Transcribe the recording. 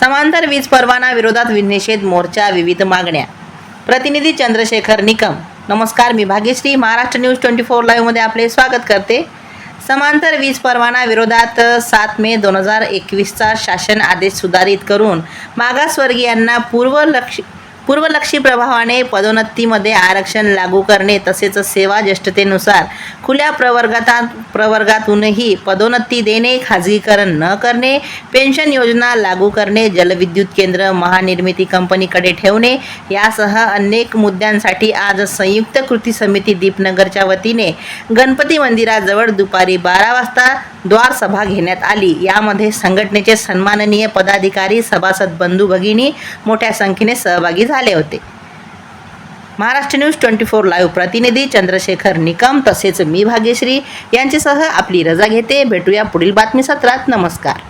समांतर वीज परवाना विरोधात निषेध मोर्चा विविध मागण्या. प्रतिनिधी चंद्रशेखर निकम. नमस्कार मी Bhagyashree. Maharashtra news twenty four लाईव्हमध्ये आपले स्वागत करते. समांतर वीज परवाना विरोधात सात मे दोन हजार एकवीसचा शासन आदेश सुधारित करून मागासवर्गीयांना पूर्वलक्ष पूर्वलक्षी प्रभावाने पदोन्नतीमध्ये आरक्षण लागू करणे तसेच सेवा ज्येष्ठतेनुसार खुल्या प्रवर्गाता प्रवर्गातूनही पदोन्नती देणे खाजगीकरण न करणे पेन्शन योजना लागू करणे जलविद्युत केंद्र महानिर्मिती कंपनीकडे ठेवणे यासह अनेक मुद्द्यांसाठी आज संयुक्त कृती समिती दीपनगरच्या वतीने गणपती मंदिराजवळ दुपारी बारा वाजता द्वार सभा घेण्यात आली. यामध्ये संघटनेचे सन्माननीय पदाधिकारी सभासद बंधू भगिनी मोठ्या संख्येने सहभागी झाले होते. Maharashtra news twenty four live प्रतिनिधी चंद्रशेखर निकम तसेच मी भाग्यश्री यांच्यासह आपली रजा घेते. भेटूया पुढील बातमी सत्रात नमस्कार.